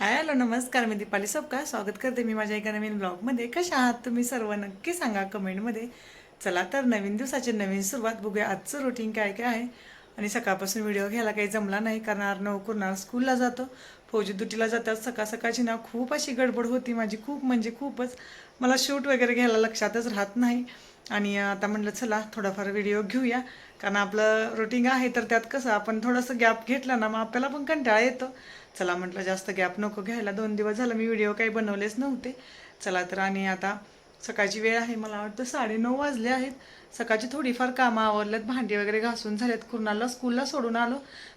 Hello नमस्कार मी दीपाली सोपका. स्वागत करते मी माझ्या एका नवीन ब्लॉगमध्ये कशा आहात तुम्ही सर्व? नक्की सांगा कमेंटमध्ये. चला तर नवीन दिवसाची नवीन सुरुवात बघूया. आजचं रुटीन काय काय आहे? आणि सकाळपासून व्हिडिओ घ्यायला काही जमला नाही कारण अर्णव कुर्नार स्कूलला जातो. फौजी दुटीला जातात. सकाळ सकाळची ना खूप अशी गडबड होती माझी. खूप म्हणजे खूपच. मला शूट वगैरे घ्यायला लक्षातच राहत नाही. आणि आता म्हटलं चला थोडाफार व्हिडिओ घेऊया. कारण आपलं रुटीन आहे तर त्यात कसं आपण थोडंसं गॅप घेतला ना मग आपल्याला पण कंटाळा येतो. चला म्हटलं जास्त गॅप नको घ्यायला. दोन दिवस झालं मी व्हिडिओ काही बनवलेच नव्हते. चला तर आणि आता सकाळची वेळ आहे मला वाटतं साडेनऊ वाजले आहेत. सकाळची थोडीफार कामं आवरल्यात भांडी वगैरे घासून झाल्यात कुणाला स्कूलला सोडून आलो.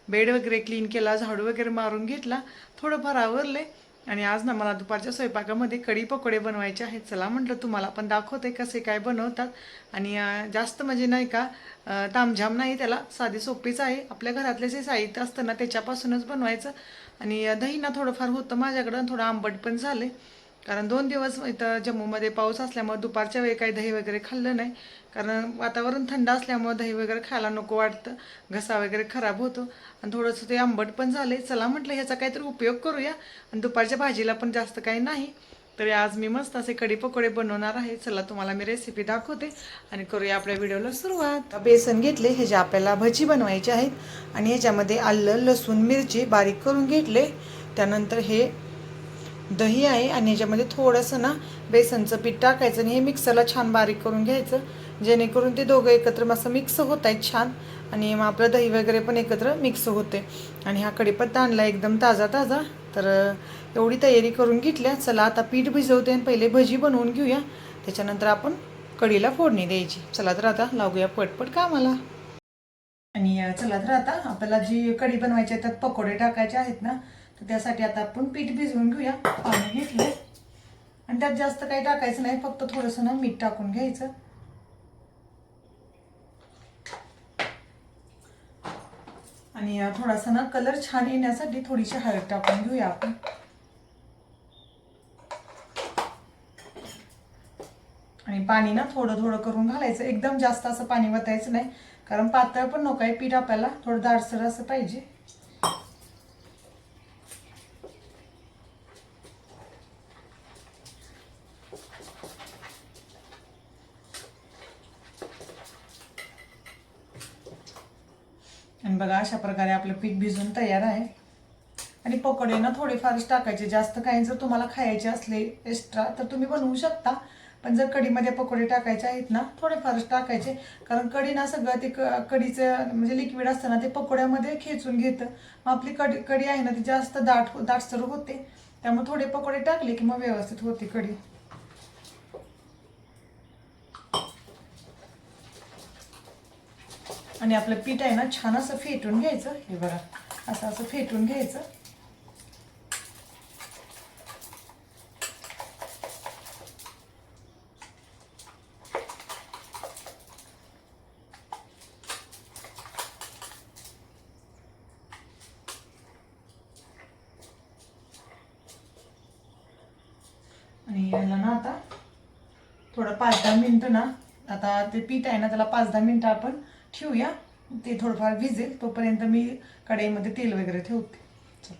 बेड वगैरे क्लीन केला झाडू वगैरे मारून घेतला. थोडंफार आवरले. आणि आज ना मला दुपारच्या स्वयंपाकामध्ये कढी पकोडे बनवायचे आहेत. चला म्हटलं तुम्हाला पण दाखवते कसे काय बनवतात. आणि जास्त म्हणजे नाही का तामझाम नाही त्याला साधी सोपीच आहे. आपल्या घरातले जे साहित्य असतं ना त्याच्यापासूनच बनवायचं. आणि दही ना थोडंफार होतं माझ्याकडं थोडं आंबट पण झाले कारण दोन दिवस इथं जम्मूमध्ये पाऊस असल्यामुळे दुपारच्या वेळी काही दही वगैरे खाल्लं नाही. कारण वातावरण थंड असल्यामुळे दही वगैरे खायला नको वाटतं. घसा वगैरे खराब होतो. आणि थोडंसं ते आंबट पण झाले चला म्हटलं ह्याचा काहीतरी उपयोग करूया. आणि दुपारच्या भाजीला पण जास्त काही नाही. तरी आज मी मस्त असे कढी पकोडे बनवणार आहे. चला तुम्हाला मी रेसिपी दाखवते. आणि करूया आपल्या व्हिडिओला सुरुवात. बेसन घेतले. ह्याच्या आपल्याला भजी बनवायचे आहेत. आणि ह्याच्यामध्ये आलं लसूण मिरची बारीक करून घेतले. त्यानंतर हे दही आहे आणि ह्याच्यामध्ये थोडंसं ना बेसनचं पीठ टाकायचं आणि हे मिक्सरला छान बारीक करून घ्यायचं. जेणेकरून ते दोघं एकत्र असं मिक्स होत आहेत छान. आणि मग आपलं दही वगैरे पण एकत्र मिक्स होते. आणि हा कढीपत्ता आणला एकदम ताजा ताजा. तर एवढी तयारी करून घेतल्या. चला आता पीठ भिजवते आणि पहिले भजी बनवून घेऊया. त्याच्यानंतर आपण कढीला फोडणी द्यायची. चला तर आता लागूया पटपट कामाला. आणि चला तर आता आपल्याला जी कढी बनवायची आहे त्यात पकोडे टाकायचे आहेत ना तर त्यासाठी आता आपण पीठ भिजवून घेऊया. पाणी घेतलं आणि त्यात जास्त काही टाकायचं नाही फक्त थोडंसं ना मीठ टाकून घ्यायचं. आणि थोडासा ना कलर छान येण्यासाठी थोडीशी हळद टाकून घेऊया आपण. आणि पाणी ना थोडं थोडं करून घालायचं. एकदम जास्त असं पाणी वतायचं नाही. कारण पातळ पण नको आहे पीठ आपल्याला. थोडं दाडसर असं पाहिजे. आणि बघा अशा प्रकारे आपलं पीठ भिजून तयार आहे. आणि पकोडे ना थोडेफारच टाकायचे. जास्त काही जर तुम्हाला खायचे असले एक्स्ट्रा तर तुम्ही बनवू शकता. पण जर कढीमध्ये पकोडे टाकायचे आहेत ना थोडेफारच टाकायचे. कारण कढी ना सगळं ते क कढीचं म्हणजे लिक्विड असतं ना ते पकोड्यामध्ये खेचून घेतं. मग आपली कढी कढी आहे ना ती जास्त दाट दाटसर होते. त्यामुळे थोडे पकोडे टाकले की मग व्यवस्थित होते कढी. आणि आपलं पीठ आहे ना छान असं फेटून घ्यायचं. हे बघा असं असं फेटून घ्यायचं. आणि याला ना आता थोडं पाच दहा मिनटं ना आता ते पीठ आहे ना त्याला पाच दहा मिनटं आपण ठेवूया ते थोडंफार भिजेल तोपर्यंत मी कढईमध्ये तेल वगैरे ठेवते चल.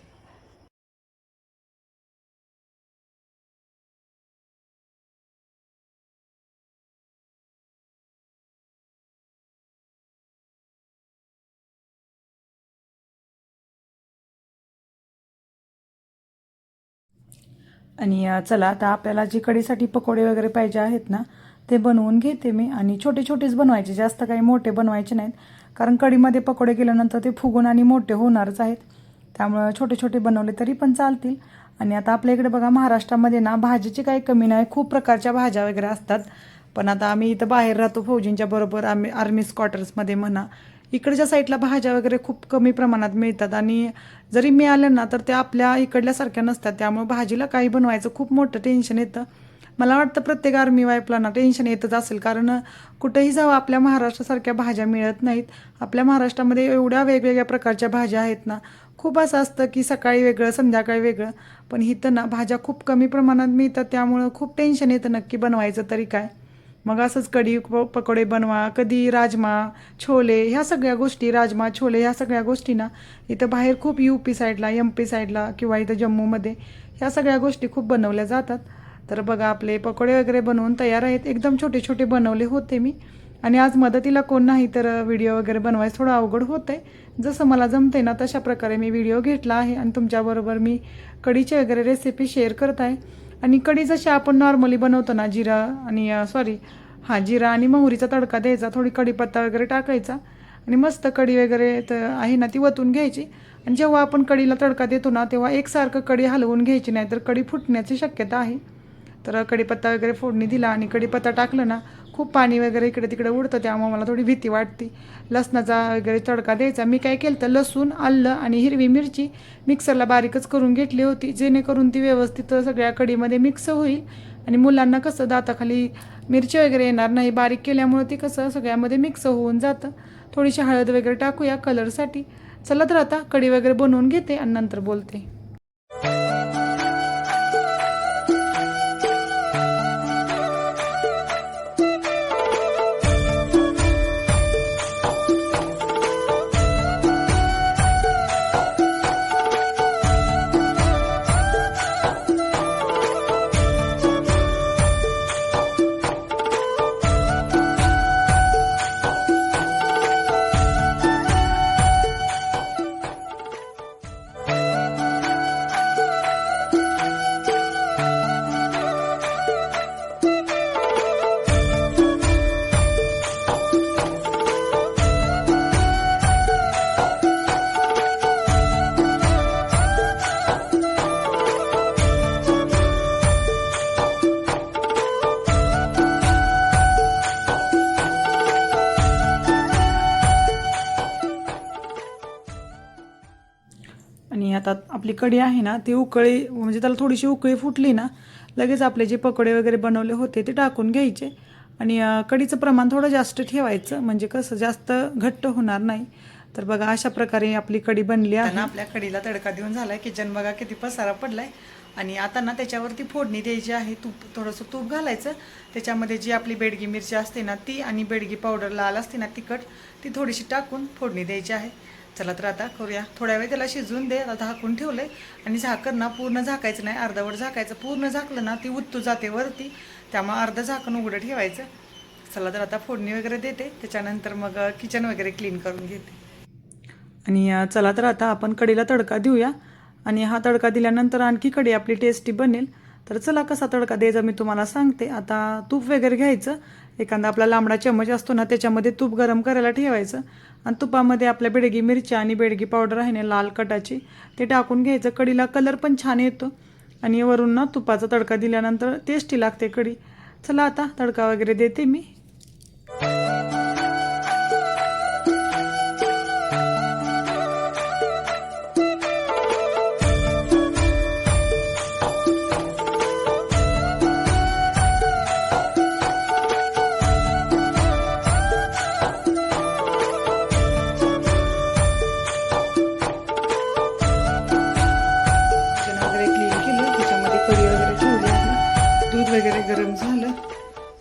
आणि चला आता आपल्याला जी कढीसाठी पकोडे वगैरे पाहिजे आहेत ना ते बनवून घेते मी. आणि छोटे छोटेच बनवायचे. जास्त काही मोठे बनवायचे नाहीत. कारण कढीमध्ये पकोडे केल्यानंतर ते फुगून आणि मोठे होणारच आहेत. त्यामुळं छोटे छोटे बनवले तरी पण चालतील. आणि आता आपल्या इकडे बघा महाराष्ट्रामध्ये ना भाजीची काही कमी नाही. खूप प्रकारच्या भाज्या वगैरे असतात. पण आता आम्ही इथं बाहेर राहतो फौजींच्या बरोबर. आम्ही आर्मी क्वार्टर्समध्ये म्हणा. इकडच्या साईडला भाज्या वगैरे खूप कमी प्रमाणात मिळतात. आणि जरी मिळाल्या ना तर त्या आपल्या इकडल्यासारख्या नसतात. त्यामुळे भाजीला काही बनवायचं खूप मोठं टेन्शन येतं. मला वाटतं प्रत्येक आर्मी वाईफला ना टेन्शन येतच असेल. कारण कुठेही जावं आपल्या महाराष्ट्रासारख्या भाज्या मिळत नाहीत. आपल्या महाराष्ट्रामध्ये एवढ्या वेगवेगळ्या प्रकारच्या भाज्या आहेत ना खूप असं असतं की सकाळी वेगळं संध्याकाळी वेगळं. पण इथं ना भाज्या खूप कमी प्रमाणात मिळतात त्यामुळं खूप टेन्शन येतं नक्की बनवायचं तरी काय. मग असंच कढी प पकोडे बनवा कधी राजमा छोले ह्या सगळ्या गोष्टी राजमा छोले ह्या सगळ्या गोष्टी ना इथं बाहेर खूप यू पी साईडला एम पी साईडला किंवा इथं जम्मूमध्ये ह्या सगळ्या गोष्टी खूप बनवल्या जातात. तर बघा आपले पकोडे वगैरे बनवून तयार आहेत. एकदम छोटे छोटे बनवले होते मी. आणि आज मदतीला कोण नाही तर व्हिडिओ वगैरे बनवायचं थोडं अवघड होतं आहे जसं मला जमते ना तशा प्रकारे मी व्हिडिओ घेतला आहे आणि तुमच्याबरोबर मी कढीची वगैरे रेसिपी शेअर करत आहे. आणि कढी जशी आपण नॉर्मली बनवतो ना जिरा आणि सॉरी हां जिरा आणि मोहरीचा तडका द्यायचा थोडी कढीपत्ता वगैरे टाकायचा. आणि मस्त कढी वगैरे तर आहे ना ती वतून घ्यायची. आणि जेव्हा आपण कढीला तडका देतो ना तेव्हा एकसारखं कढी हलवून घ्यायची नाही तर कढी फुटण्याची शक्यता आहे. तर कढीपत्ता वगैरे फोडणी दिला आणि कढीपत्ता टाकलं ना खूप पाणी वगैरे इकडे तिकडे उडतं त्यामुळे मला थोडी भीती वाटते. लसणाचा वगैरे तडका द्यायचा. मी काय केलं तर लसूण आलं आणि हिरवी मिरची मिक्सरला बारीकच करून घेतली होती. जेणेकरून ती व्यवस्थित सगळ्या कडीमध्ये मिक्स होईल आणि मुलांना कसं दाताखाली मिरची वगैरे येणार नाही बारीक केल्यामुळे ती कसं सगळ्यामध्ये मिक्स होऊन जातं. थोडीशी हळद वगैरे टाकूया कलरसाठी चला तर आता कढी वगैरे बनवून घेते आणि नंतर बोलते. आता आपली कढी आहे ना ती उकळी म्हणजे त्याला थोडीशी उकळी फुटली ना लगेच आपले जे पकोडे वगैरे बनवले होते ते टाकून घ्यायचे. आणि कढीचं प्रमाण थोडं जास्त ठेवायचं म्हणजे कसं जास्त घट्ट होणार नाही. तर बघा अशा प्रकारे आपली कढी बनली आहे. आपल्या कढीला तडका देऊन झालाय किचन बघा किती पसारा पडलाय. आणि आता ना त्याच्यावरती फोडणी द्यायची आहे तूप थोडंसं तूप घालायचं. त्याच्यामध्ये जी आपली बेडगी मिरची असते ना ती आणि बेडगी पावडर लाल असते ना तिखट ती थोडीशी टाकून फोडणी द्यायची आहे. चला तर आता करूया. थोड्या वेळ त्याला शिजवून दे. आता झाकून ठेवलंय. आणि झाकण ना पूर्ण झाकायचं नाही. अर्धवट झाकायचं. पूर्ण झाकलं ना ती उत्तू जाते वरती. त्यामुळे अर्धं झाकण उघडं ठेवायचं. चला तर आता फोडणी वगैरे देते. त्याच्यानंतर मग किचन वगैरे क्लीन करून घेते. आणि चला तर आता आपण कढीला तडका देऊया. आणि हा तडका दिल्यानंतर आणखी कढी आपली टेस्टी बनेल. तर चला कसा तडका द्यायचा मी तुम्हाला सांगते. आता तूप वगैरे घ्यायचं. एखादा आपला लांबडा चमच असतो ना त्याच्यामध्ये तूप गरम करायला ठेवायचं. आणि तुपामध्ये आपल्या बेडगी मिरच्या आणि बेडगी पावडर आहे ना लाल कटाची ते टाकून घ्यायचं. कढीला कलर पण छान येतो. आणि वरून ना तुपाचा तडका दिल्यानंतर टेस्टी लागते कढी. चला आता तडका वगैरे देते मी. वगैरे गरम झालं.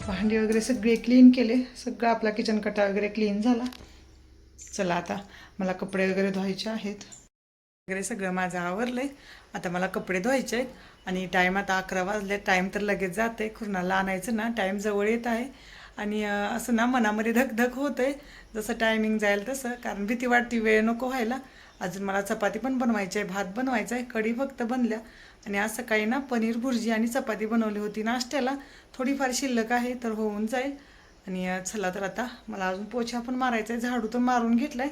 भांडी वगैरे सगळे क्लीन केले. सगळं आपला किचन कटा वगैरे क्लीन झाला. चला आता मला कपडे वगैरे धुवायचे आहेत. वगैरे सगळं माझं आवरलंय. आता मला कपडे धुवायचे आहेत. आणि टाईम आता अकरा वाजले. टाईम तर लगेच जाते खुरणाला आणायचं ना. टाईम जवळ येत आहे. आणि असं ना मनामध्ये धकधक होतंय. जसं टायमिंग जाईल तसं. कारण भीती वाटते. वेळ नको व्हायला. अजून मला चपाती पण बनवायची आहे भात बनवायचा आहे कढी फक्त बनल्या. आणि आज सकाळी ना पनीर भुर्जी आणि चपाती बनवली होती. नाश्त्याला थोडीफार शिल्लक आहे तर होऊन जाईल. आणि चला तर आता मला अजून पोछा पण मारायचा आहे. झाडू तर मारून घेतलाय.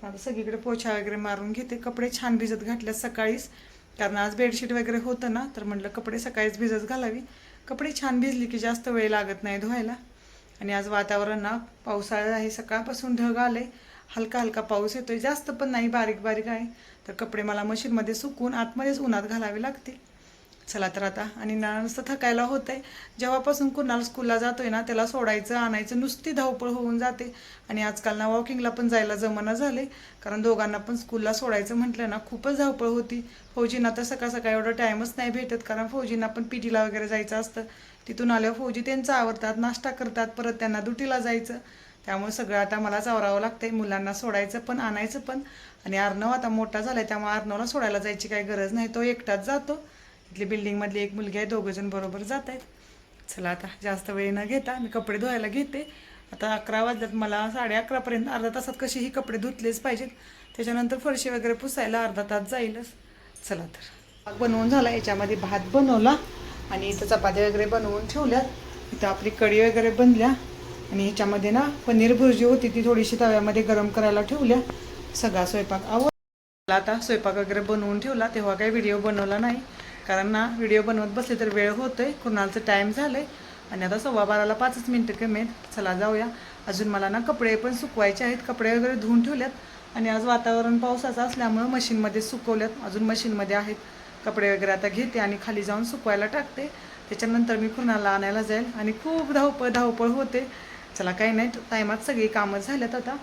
पण आता सगळीकडे पोछा वगैरे मारून घेते. कपडे छान भिजत घातल्या सकाळीच. कारण आज बेडशीट वगैरे होतं ना तर म्हटलं कपडे सकाळीच भिजत घालावी. कपडे छान भिजली की जास्त वेळ लागत नाही धुवायला. आणि आज वातावरण ना पावसाळा आहे सकाळपासून ढग आले हलका हलका पाऊस येतोय जास्त पण नाही बारीक बारीक आहे. तर कपडे मला मशीनमध्ये सुकून आतमध्येच उन्हात घालावे लागते चला तर आता आणि ना नुसतं थकायला आहे जेव्हापासून कुणाला स्कूलला जातोय ना त्याला सोडायचं आणायचं नुसती धावपळ होऊन जाते. आणि आजकाल ना वॉकिंगला पण जायला जमाना झाले कारण दोघांना पण स्कूलला सोडायचं म्हटलं ना खूपच धावपळ होती. फौजींना तर सकाळ सकाळी एवढं टाईमच नाही भेटत. कारण फौजींना पण पीटीला वगैरे जायचं असतं. तिथून आल्यावर फौजी त्यांचं आवडतात नाश्ता करतात परत त्यांना दुटीला जायचं. त्यामुळे सगळं आता मलाच आवरावं लागतंय. मुलांना सोडायचं पण आणायचं पण. आणि अर्णव आता मोठा झालाय त्यामुळे अर्णवला सोडायला जायची काही गरज नाही. तो एकटाच जातो. इथली बिल्डिंगमधली एक मुलगी आहे दोघंजण बरोबर जात आहेत. चला आता जास्त वेळ न घेता मी कपडे धुवायला घेते. आता अकरा वाजल्यात मला साडे अकरापर्यंत अर्धा तासात कशीही कपडे धुतलेच पाहिजेत. त्याच्यानंतर फरशी वगैरे पुसायला अर्धा तास जाईलच. चला तर. बनवून झाला याच्यामध्ये भात बनवला. आणि इथं चपात्या वगैरे बनवून ठेवल्यात. इथं आपली कढी वगैरे बनल्या. आणि ह्याच्यामध्ये ना पनीर भुर्जी होती ती थोडीशी तव्यामध्ये गरम करायला ठेवल्या. सगळा स्वयंपाक आव मला आता स्वयंपाक वगैरे बनवून ठेवला तेव्हा काही व्हिडिओ बनवला नाही. कारण ना व्हिडिओ बनवत बसले तर वेळ होतोय कुणालचं टाईम झालंय. आणि आता सव्वा बाराला पाचच मिनटं कमी आहेत. चला जाऊया. अजून मला ना कपडे पण सुकवायचे आहेत. कपडे वगैरे धुवून ठेवल्यात. आणि आज वातावरण पावसाचं असल्यामुळं मशीनमध्ये सुकवल्यात. अजून मशीनमध्ये आहेत. कपडे वगैरे आता घेते आणि खाली जाऊन सुकवायला टाकते. त्याच्यानंतर मी कुणाला आणायला जाईल. आणि खूप धावपळ धावपळ होते. चला काही नाही टायमात सगळी कामं झाल्यात आता.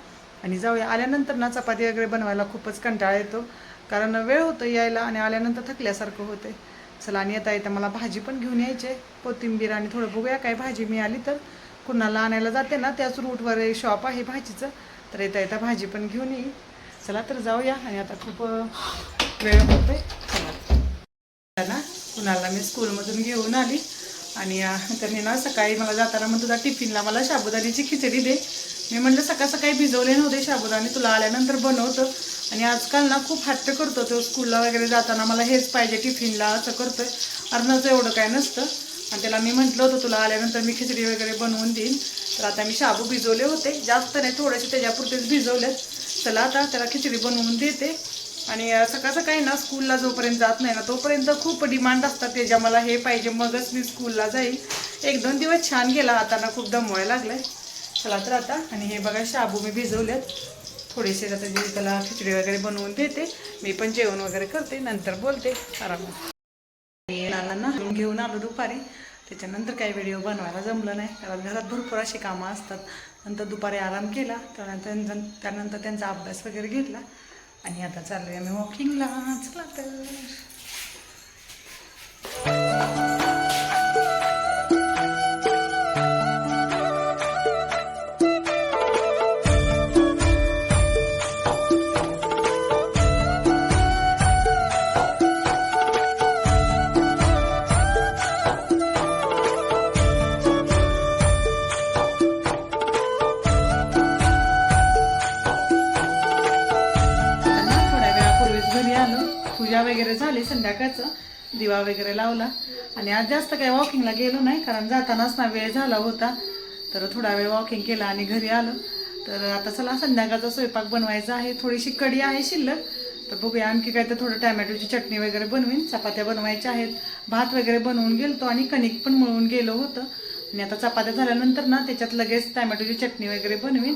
आणि जाऊया आल्यानंतर ना चपाती वगैरे बनवायला खूपच कंटाळा येतो. कारण वेळ होतो यायला आणि आल्यानंतर थकल्यासारखं होते चला आणि येता येता मला भाजी पण घेऊन यायचे कोथिंबीर आणि थोडं बघूया काय भाजी मिळाली तर. कुणाला आणायला जाते ना त्याच रूटवर शॉप आहे भाजीचं. तर येता येता भाजी पण घेऊन येईल. चला तर जाऊया. आणि आता खूप वेळ होतोय. चला. ना कुणाला मी स्कूलमधून घेऊन आली. आणि अं, त्यांनी ना सकाळी मला जाताना म्हणतो टिफिनला मला साबुदाण्याची खिचडी दे. मी म्हटलं सकाळ सकाळी भिजवले नव्हते साबुदाणे तुला आल्यानंतर बनवतं. आणि आजकाल ना खूप हट्ट करतो तो स्कूलला वगैरे जाताना मला हेच पाहिजे टिफिनला असं करतोय. अर्णाचं एवढं काय नसतं. आणि त्याला मी म्हटलं होतं तुला आल्यानंतर मी खिचडी वगैरे बनवून देईन. तर आता मी शाबू भिजवले होते. जास्त नाही थोडेसे त्याच्यापुरतेच भिजवलेत. चला आता त्याला खिचडी बनवून देते. आणि सकाळ सकाळी ना स्कूलला जोपर्यंत जात नाही ना तोपर्यंत खूप डिमांड असतात त्याच्या मला हे पाहिजे मगच मी स्कूलला जाईल एक दोन दिवस छान गेला आता ना खूप दमवायला लागलाय. चला तर आता आणि हे बघा शाबू मी भिजवलेत. थोडेसे आता जे त्याला खिचडी वगैरे बनवून देते मी पण जेवण वगैरे करते नंतर बोलते. आरामात. नानांना घेऊन आलो दुपारी. त्याच्यानंतर काही व्हिडिओ बनवायला जमलं नाही. कारण घरात भरपूर अशी कामं असतात. नंतर दुपारी आराम केला त्यानंतर त्यानंतर त्यांचा अभ्यास वगैरे घेतला. आणि आता चाललोय आम्ही वॉकिंगला चला तर. दिवा वगैरे लावला. आणि आज जास्त काही वॉकिंगला गेलो नाही कारण जातानाच ना वेळ झाला होता. तर थोडा वेळ वॉकिंग केला आणि घरी आलो. तर आता चला संध्याकाळचा स्वयंपाक बनवायचा आहे. थोडीशी कढी आहे शिल्लक. तर बघूया आणखी काय तर थोडं टॅमॅटोची चटणी वगैरे बनवीन. चपात्या बनवायच्या आहेत. भात वगैरे बनवून गेलतो आणि कणिक पण मळून गेलो होतं. आणि आता चपात्या झाल्यानंतर ना त्याच्यात लगेच टॅमॅटोची चटणी वगैरे बनवीन.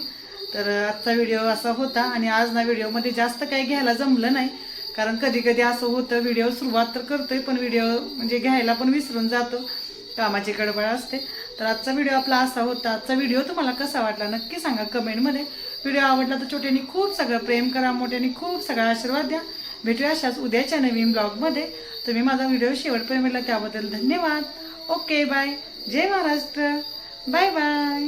तर आजचा व्हिडिओ असा होता. आणि आज ना व्हिडिओमध्ये जास्त काही घ्यायला जमलं नाही. कारण कधी कधी असं होतं व्हिडिओ सुरुवात तर करतोय पण व्हिडिओ म्हणजे घ्यायला पण विसरून जातो. कामाची गडबड असते. तर आजचा व्हिडिओ आपला असा होता. आजचा व्हिडिओ तुम्हाला कसा वाटला नक्की सांगा कमेंटमध्ये व्हिडिओ आवडला तर छोट्यांनी खूप सगळं प्रेम करा मोठ्यांनी खूप सगळा आशीर्वाद द्या. भेटूया अशाच उद्याच्या नवीन ब्लॉगमध्ये तुम्ही माझा व्हिडिओ शेवटपर्यंत त्याबद्दल धन्यवाद. ओके बाय जय महाराष्ट्र. Bye bye